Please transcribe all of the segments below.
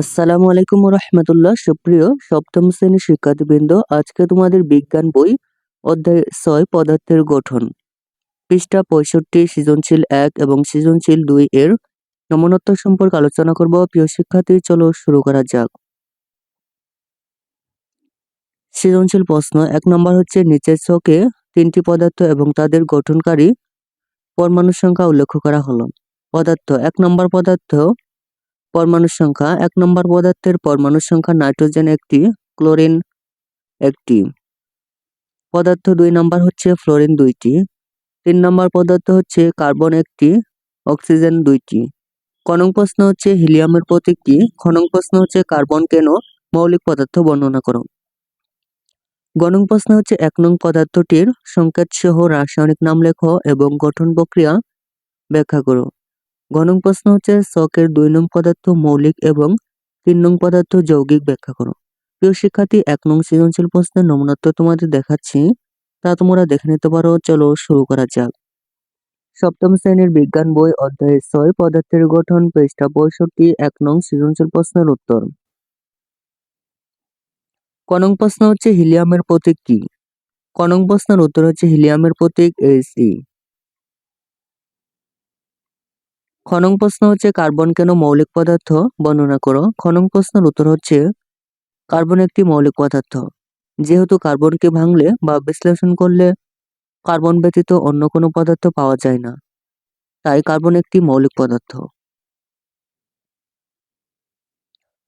আসসালামু আলাইকুম রহমতুল্লাহ সুপ্রিয় সপ্তম শ্রেণির শিক্ষার্থীবৃন্দ, আজকে তোমাদের বিজ্ঞান বই অধ্যায় ছয়, পদার্থের গঠন। পৃষ্ঠা পঁয়ষট্টি, সৃজনশীল এক এবং সৃজনশীল দুই এর নমনত্ব সম্পর্কে আলোচনা করব। প্রিয় শিক্ষার্থী, চলো শুরু করা যাক। সৃজনশীল প্রশ্ন, এক নম্বর হচ্ছে নিচের ছকে তিনটি পদার্থ এবং তাদের গঠনকারী পরমাণুর সংখ্যা উল্লেখ করা হলো। পদার্থ, এক নম্বর পদার্থ পরমাণুর সংখ্যা, এক নম্বর পদার্থের পরমাণুর সংখ্যা নাইট্রোজেন একটি, ক্লোরিন একটি। পদার্থ দুই নম্বর হচ্ছে ফ্লোরিন দুইটি। তিন নম্বর পদার্থ হচ্ছে কার্বন একটি, অক্সিজেন দুইটি। কনং প্রশ্ন হচ্ছে হিলিয়ামের প্রতীক কি? খনং প্রশ্ন হচ্ছে কার্বন কেন মৌলিক পদার্থ বর্ণনা করো। গণং প্রশ্ন হচ্ছে এক নং পদার্থটির সংকেত সহ রাসায়নিক নাম লেখো এবং গঠন প্রক্রিয়া ব্যাখ্যা করো। গণং প্রশ্ন হচ্ছে শকের দুই নং পদার্থ মৌলিক এবং তিন নং পদার্থ যৌগিক ব্যাখ্যা করো। প্রিয় শিক্ষার্থী, এক নং সৃজনশীল প্রশ্নের নমুনাত্ব তোমাদের দেখাচ্ছি, তা তোমরা দেখে নিতে পারো, চলো শুরু করা যাক। সপ্তম শ্রেণির বিজ্ঞান বই অধ্যায় ছয়, পদার্থের গঠন, পৃষ্ঠা পঁয়ষট্টি, এক নং সৃজনশীল প্রশ্নের উত্তর। কনং প্রশ্ন হচ্ছে হিলিয়ামের প্রতীক কি? কনং প্রশ্নের উত্তর হচ্ছে হিলিয়ামের প্রতীক এইচ ই খনং প্রশ্ন হচ্ছে কার্বন কেন মৌলিক পদার্থ? বর্ণনা করো। খনং প্রশ্নের উত্তর হচ্ছে কার্বন একটি মৌলিক পদার্থ। যেহেতু কার্বনকে ভাঙলে বা বিশ্লেষণ করলে কার্বন ব্যতীত অন্য কোনো পদার্থ পাওয়া যায় না, তাই কার্বন একটি মৌলিক পদার্থ।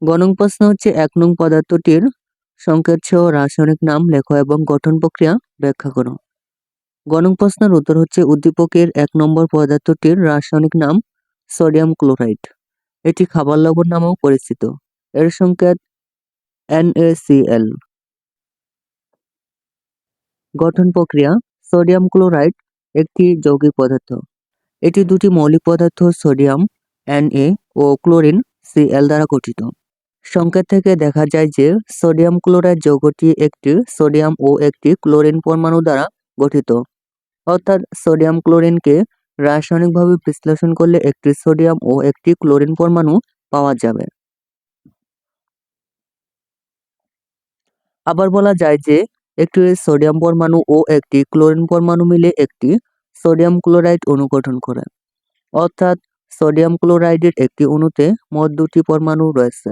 গণং প্রশ্ন হচ্ছে এক নং পদার্থটির সংকেত সহ রাসায়নিক নাম লেখো এবং গঠন প্রক্রিয়া ব্যাখ্যা করো। গণং প্রশ্নের উত্তর হচ্ছে উদ্দীপকের এক নম্বর পদার্থটির রাসায়নিক নাম সোডিয়াম ক্লোরাইড। এটি খাবার লবণ নামেও পরিচিত। এর সংকেত NaCl গঠন প্রক্রিয়া, সোডিয়াম ক্লোরাইড একটি যৌগিক পদার্থ। এটি দুটি মৌলিক পদার্থ সোডিয়াম, Na ও ক্লোরিন Cl দ্বারা গঠিত। সংকেত থেকে দেখা যায় যে সোডিয়াম ক্লোরাইড যৌগটি একটি সোডিয়াম ও একটি ক্লোরিন পরমাণু দ্বারা গঠিত। অর্থাৎ সোডিয়াম ক্লোরিনকে রাসায়নিকভাবে বিশ্লেষণ করলে একটি সোডিয়াম ও একটি ক্লোরিন পরমাণু পাওয়া যাবে। আবার বলা যায় যে, একটি সোডিয়াম পরমাণু ও একটি ক্লোরিন পরমাণু মিলে একটি সোডিয়াম ক্লোরাইড অণু গঠন করে। অর্থাৎ সোডিয়াম ক্লোরাইডের একটি অণুতে মোট দুটি পরমাণু রয়েছে।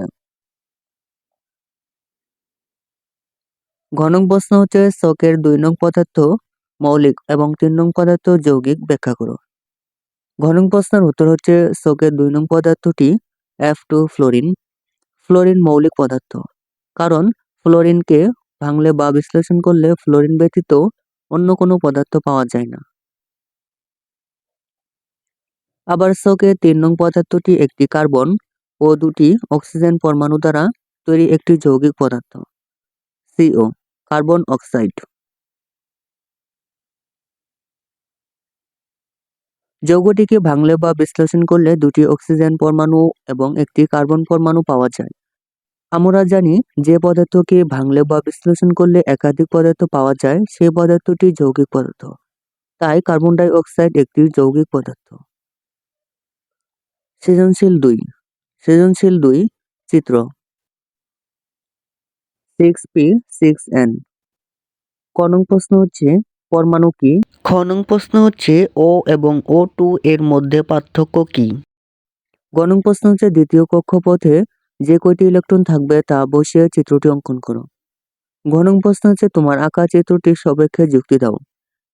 ঘনক প্রশ্ন হচ্ছে শকের দুই নং পদার্থ মৌলিক এবং তিন নং পদার্থ যৌগিক। ব্যাখ্যা করো। ঘনক প্রশ্নের উত্তর হচ্ছে শোকের দুই নং পদার্থটি এফ টু ফ্লোরিন ফ্লোরিন মৌলিক পদার্থ। কারণ ফ্লোরিনকে ভাঙলে বা বিশ্লেষণ করলে ফ্লোরিন ব্যতীত অন্য কোনো পদার্থ পাওয়া যায় না। আবার শোকের তিন নং পদার্থটি একটি কার্বন ও দুটি অক্সিজেন পরমাণু দ্বারা তৈরি একটি যৌগিক পদার্থ সিও কার্বন অক্সাইড। যৌগটিকে ভাঙলে বা বিশ্লেষণ করলে দুটি অক্সিজেন পরমাণু এবং একটি কার্বন পরমাণু পাওয়া যায়। আমরা জানি যে পদার্থকে ভাঙলে বা বিশ্লেষণ করলে একাধিক পদার্থ পাওয়া যায়, সেই পদার্থটি যৌগিক পদার্থ। তাই কার্বন ডাই অক্সাইড একটি যৌগিক পদার্থ। সৃজনশীল দুই। সৃজনশীল দুই চিত্র। সিক্স পি সিক্স এন কনং প্রশ্ন হচ্ছে পরমাণু কি? খনং প্রশ্ন হচ্ছে ও এবং ও টু এর মধ্যে পার্থক্য কি? গণং প্রশ্ন হচ্ছে দ্বিতীয় কক্ষপথে যে কয়টি ইলেকট্রন থাকবে তা বসিয়ে চিত্রটি অঙ্কন করো। ঘনং প্রশ্ন হচ্ছে তোমার আঁকা চিত্রটির সপেক্ষে যুক্তি দাও।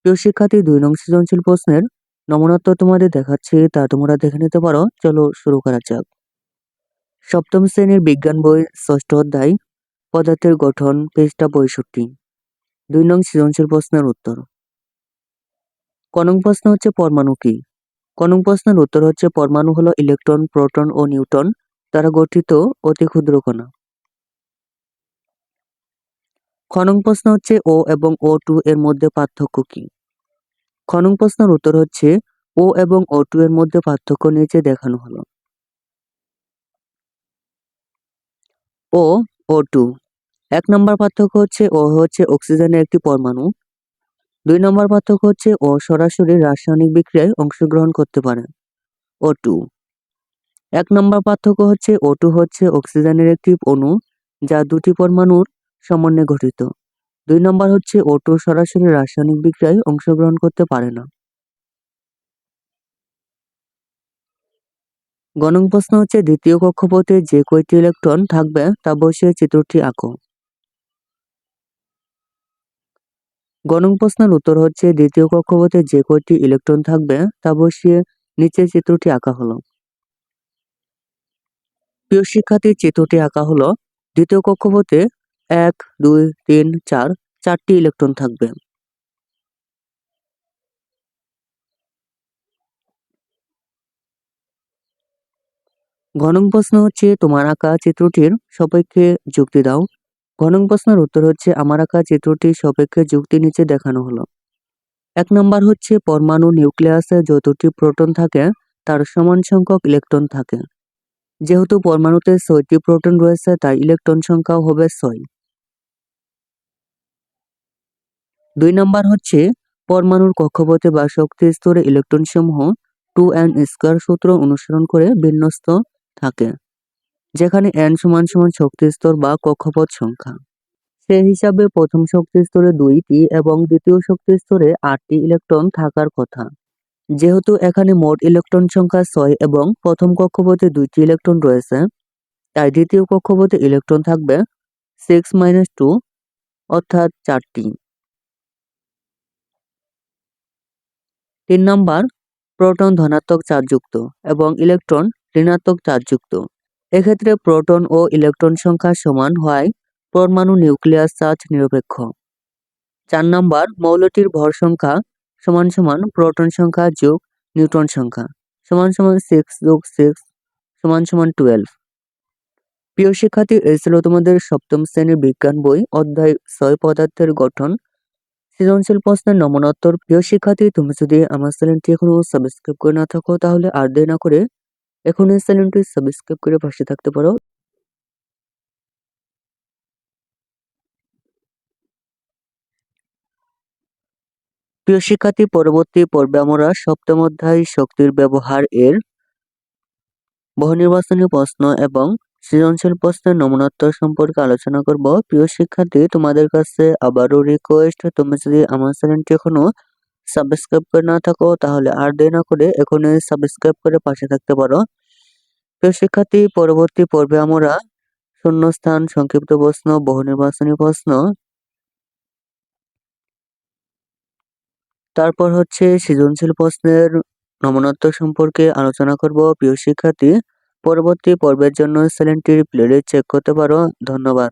প্রিয় শিক্ষার্থী দুই নং সৃজনশীল প্রশ্নের নমনত্ব তোমাদের দেখাচ্ছি তা তোমরা দেখে নিতে পারো। চলো শুরু করা যাক। সপ্তম শ্রেণির বিজ্ঞান বই ষষ্ঠ অধ্যায় পদার্থের গঠন পৃষ্ঠা পঁয়ষট্টি। দুই নং সৃজনশীল প্রশ্নের উত্তর। কনং প্রশ্ন হচ্ছে পরমাণু কি? কনং প্রশ্নের উত্তর হচ্ছে পরমাণু হলো ইলেকট্রন, প্রোটন ও নিউটন দ্বারা গঠিত অতি ক্ষুদ্র কণা। খনং প্রশ্ন হচ্ছে ও এবং ও টু এর মধ্যে পার্থক্য কি? খনং প্রশ্নের উত্তর হচ্ছে ও এবং ও টু এর মধ্যে পার্থক্য নিচে দেখানো হলো। ও ও টু এক নম্বর পার্থক্য হচ্ছে ও হচ্ছে অক্সিজেনের একটি পরমাণু। দুই নম্বর পার্থক্য হচ্ছে ও সরাসরি রাসায়নিক বিক্রিয়ায় অংশগ্রহণ করতে পারে। O two. এক নম্বর পার্থক্য হচ্ছে ওটু হচ্ছে অক্সিজেনের একটি অণু যা দুটি পরমাণুর সমন্বয়ে গঠিত। দুই নম্বর হচ্ছে ও টু সরাসরি রাসায়নিক বিক্রিয়ায় অংশগ্রহণ করতে পারে না। গণং প্রশ্ন হচ্ছে দ্বিতীয় কক্ষপথে যে কয়টি ইলেকট্রন থাকবে তা বসিয়ে চিত্রটি আঁকো। গণং প্রশ্নের উত্তর হচ্ছে, দ্বিতীয় কক্ষপথে যে কয়টি ইলেকট্রন থাকবে তা বসিয়ে নিচের চিত্রটি আঁকা হলো। প্রিয় শিক্ষার্থীর চিত্রটি আঁকা হলো, দ্বিতীয় কক্ষপথে এক, দুই, তিন, চার, চারটি ইলেকট্রন থাকবে। ঘনং প্রশ্ন হচ্ছে, তোমার আঁকা চিত্রটির সপক্ষে যুক্তি দাও। ঘনং প্রশ্নের উত্তর হচ্ছে, আমার আঁকা চিত্রটির সপক্ষে যুক্তি নিচে দেখানো হলো। এক নম্বর হচ্ছে, পরমাণু নিউক্লিয়াসে যতটি প্রোটন থাকে, তার সমান সংখ্যক ইলেকট্রন থাকে। যেহেতু পরমাণুতে ছয়টি প্রোটন রয়েছে, তাই ইলেকট্রন সংখ্যাও হবে ছয়। দুই নম্বর হচ্ছে, পরমাণুর কক্ষপথে বা শক্তি স্তরে ইলেকট্রন সমূহ টু এন স্কোয়ার সূত্র অনুসরণ করে বিন্যস্ত থাকে। যেখানে এন সমান সমান শক্তি স্তর বা কক্ষপথ সংখ্যা। সে হিসাবে প্রথম শক্তি স্তরে দুইটি এবং দ্বিতীয় শক্তি স্তরে আটটি ইলেকট্রন থাকার কথা। যেহেতু এখানে মোট ইলেকট্রন সংখ্যা ছয় এবং প্রথম কক্ষপথে দুইটি ইলেকট্রন রয়েছে, তাই দ্বিতীয় কক্ষপথে ইলেকট্রন থাকবে সিক্স মাইনাস টু অর্থাৎ চারটি। তিন নম্বর, প্রোটন ধনাত্মক চার্জযুক্ত এবং ইলেকট্রন ঋণাত্মক চার্জযুক্ত। এক্ষেত্রে প্রোটন ও ইলেকট্রন সংখ্যা সমান হয় পরমাণু নিউক্লিয়াস চার্জ নিরপেক্ষ। চার নম্বর, মৌলটির ভর সংখ্যা সমান সমান প্রোটন সংখ্যা যোগ নিউট্রন সংখ্যা সমান সমান সিক্স যোগ সিক্স সমান সমান টুয়েলভ প্রিয় শিক্ষার্থী, এই ছিল তোমাদের সপ্তম শ্রেণির বিজ্ঞান বই অধ্যায় ছয়, পদার্থের গঠন। সৃজনশীল প্রশ্নের নমনোত্তর প্রিয় শিক্ষার্থী, তুমি যদি আমার চ্যানেলটি এখনও সাবস্ক্রাইব করে না থাকো, তাহলে আর দেরি না করে এখন এই চ্যানেলটি সাবস্ক্রাইব করে পাশে থাকতে পারো। প্রিয় শিক্ষার্থী, পরবর্তী পর্বে আমরা সপ্তম অধ্যায় শক্তির ব্যবহার এর বহুনির্বাচনী প্রশ্ন এবং সৃজনশীল প্রশ্নের নমুনোত্তর সম্পর্কে আলোচনা করব। প্রিয় শিক্ষার্থী, তোমাদের কাছে আবারও রিকোয়েস্ট তুমি যদি আমার চ্যানেলটি এখনও সাবস্ক্রাইব করে না থাকো, তাহলে আর দেরি না করে এখনই সাবস্ক্রাইব করে পাশে থাকতে পারো। প্রিয় শিক্ষার্থী, পরবর্তী পর্বে আমরা শূন্যস্থান, সংক্ষিপ্ত প্রশ্ন, বহু নির্বাচনী প্রশ্ন। তারপর হচ্ছে সৃজনশীল প্রশ্নের নমনত্ব সম্পর্কে আলোচনা করব, প্রিয় শিক্ষার্থী। পরবর্তী পর্বের জন্য চ্যানেলটির প্লেলিস্ট চেক করতে পারো। ধন্যবাদ।